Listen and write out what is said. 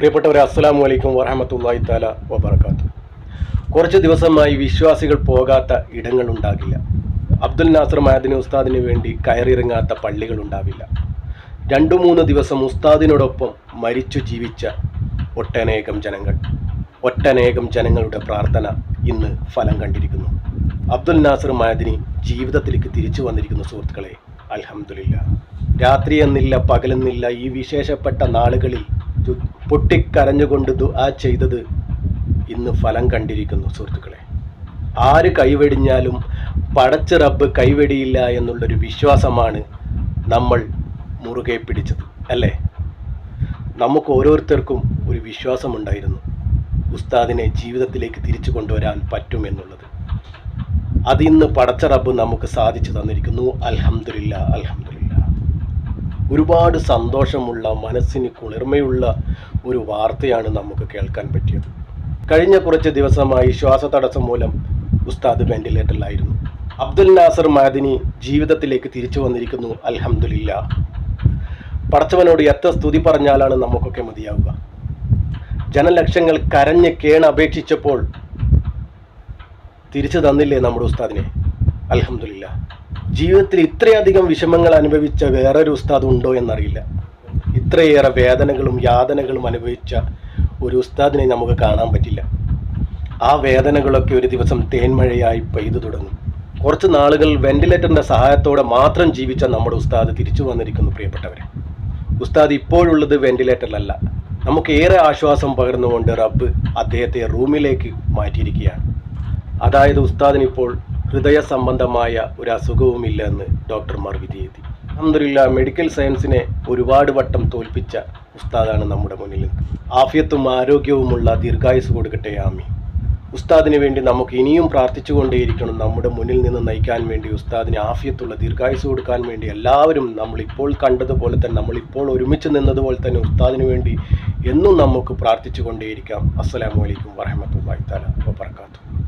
പ്രിയപ്പെട്ടവരെ അസ്സലാമു അലൈക്കും വറഹമത്തല്ലാഹി താല വബർക്കാത്തു കുറച്ച് ദിവസമായി വിശ്വാസികൾ പോകാത്ത ഇടങ്ങൾ ഉണ്ടാകില്ല അബ്ദുൽ നാസർ മാദിനി ഉസ്താദിന് വേണ്ടി കയറിയിറങ്ങാത്ത പള്ളികൾ ഉണ്ടാവില്ല രണ്ടു മൂന്ന് ദിവസം ഉസ്താദിനോടൊപ്പം മരിച്ചു ജീവിച്ച ഒട്ടനേകം ജനങ്ങൾ. ഒട്ടനേകം ജനങ്ങളുടെ പ്രാർത്ഥന ഇന്ന് ഫലം കണ്ടിരിക്കുന്നു. അബ്ദുൽ നാസർ മാദിനി ജീവിതത്തിലേക്ക് തിരിച്ചു വന്നിരിക്കുന്ന സുഹൃത്തുക്കളെ അലഹമില്ല രാത്രി എന്നില്ല പകലെന്നില്ല ഈ വിശേഷപ്പെട്ട നാളുകളിൽ പൊട്ടിക്കരഞ്ഞുകൊണ്ട് ദുആ ചെയ്തത് ഇന്ന് ഫലം കണ്ടിരിക്കുന്നു സുഹൃത്തുക്കളെ. ആര് കൈവെടിഞ്ഞാലും പടച്ച റബ്ബ് കൈവെടിയില്ല എന്നുള്ളൊരു വിശ്വാസമാണ് നമ്മൾ മുറുകെ പിടിച്ചത് അല്ലേ? നമുക്ക് ഓരോരുത്തർക്കും ഒരു വിശ്വാസമുണ്ടായിരുന്നു. ഉസ്താദിനെ ജീവിതത്തിലേക്ക് തിരിച്ചു കൊണ്ടുവരാൻ പറ്റുമെന്നുള്ളത് അതിന്ന് പടച്ച റബ്ബ് നമുക്ക് സാധിച്ചു തന്നിരിക്കുന്നു. അൽഹംദുലില്ല അൽഹംദുലില്ല. ഒരുപാട് സന്തോഷമുള്ള മനസ്സിന് കുളിർമയുള്ള ഒരു വാർത്തയാണ് നമുക്ക് കേൾക്കാൻ പറ്റിയത്. കഴിഞ്ഞ കുറച്ച് ദിവസമായി ശ്വാസതടസ്സം മൂലം ഉസ്താദ് വെന്റിലേറ്ററിലായിരുന്നു. അബ്ദുൽ നാസർ മാദിനി ജീവിതത്തിലേക്ക് തിരിച്ചു വന്നിരിക്കുന്നു അൽഹമില്ല പടച്ചവനോട് എത്ര സ്തുതി പറഞ്ഞാലാണ് നമുക്കൊക്കെ മതിയാവുക. ജനലക്ഷങ്ങൾ കരഞ്ഞ് കേണ അപേക്ഷിച്ചപ്പോൾ തിരിച്ചു തന്നില്ലേ നമ്മുടെ ഉസ്താദിനെ? അൽഹംദുലില്ല. ജീവിതത്തിൽ ഇത്രയധികം വിഷമങ്ങൾ അനുഭവിച്ച വേറൊരു ഉസ്താദ് ഉണ്ടോ എന്നറിയില്ല. ഇത്രയേറെ വേദനകളും യാതനകളും അനുഭവിച്ച ഒരു ഉസ്താദിനെ നമുക്ക് കാണാൻ പറ്റില്ല. ആ വേദനകളൊക്കെ ഒരു ദിവസം തേന്മഴയായി പെയ്തു തുടങ്ങും. കുറച്ച് നാളുകൾ വെന്റിലേറ്ററിന്റെ സഹായത്തോടെ മാത്രം ജീവിച്ച നമ്മുടെ ഉസ്താദ് തിരിച്ചു വന്നിരിക്കുന്നു പ്രിയപ്പെട്ടവരെ. ഉസ്താദ് ഇപ്പോഴുള്ളത് വെന്റിലേറ്ററിലല്ല. നമുക്ക് ഏറെ ആശ്വാസം പകർന്നുകൊണ്ട് റബ്ബ് അദ്ദേഹത്തെ റൂമിലേക്ക് മാറ്റിയിരിക്കുകയാണ്. അതായത് ഉസ്താദിന് ഇപ്പോൾ ഹൃദയ സംബന്ധമായ ഒരു അസുഖവുമില്ല എന്ന് ഡോക്ടർമാർ വിധിയെത്തി അഹമ്മദില്ല മെഡിക്കൽ സയൻസിനെ ഒരുപാട് വട്ടം തോൽപ്പിച്ച ഉസ്താദാണ് നമ്മുടെ മുന്നിൽ ആഫിയത്തും ആരോഗ്യവുമുള്ള ദീർഘായുസ് കൊടുക്കട്ടെ ആമി ഉസ്താദിന് വേണ്ടി നമുക്ക് ഇനിയും പ്രാർത്ഥിച്ചുകൊണ്ടേയിരിക്കണം. നമ്മുടെ മുന്നിൽ നിന്ന് നയിക്കാൻ വേണ്ടി ഉസ്താദിന് ആഫിയത്തുള്ള ദീർഘായുസ് കൊടുക്കാൻ വേണ്ടി എല്ലാവരും നമ്മളിപ്പോൾ കണ്ടതുപോലെ തന്നെ നമ്മളിപ്പോൾ ഒരുമിച്ച് നിന്നതുപോലെ തന്നെ ഉസ്താദിന് വേണ്ടി എന്നും നമുക്ക് പ്രാർത്ഥിച്ചുകൊണ്ടേയിരിക്കാം. അസ്സലാമു അലൈക്കും വറഹമത്തല്ലാഹി തആല വബറകാതുഹു.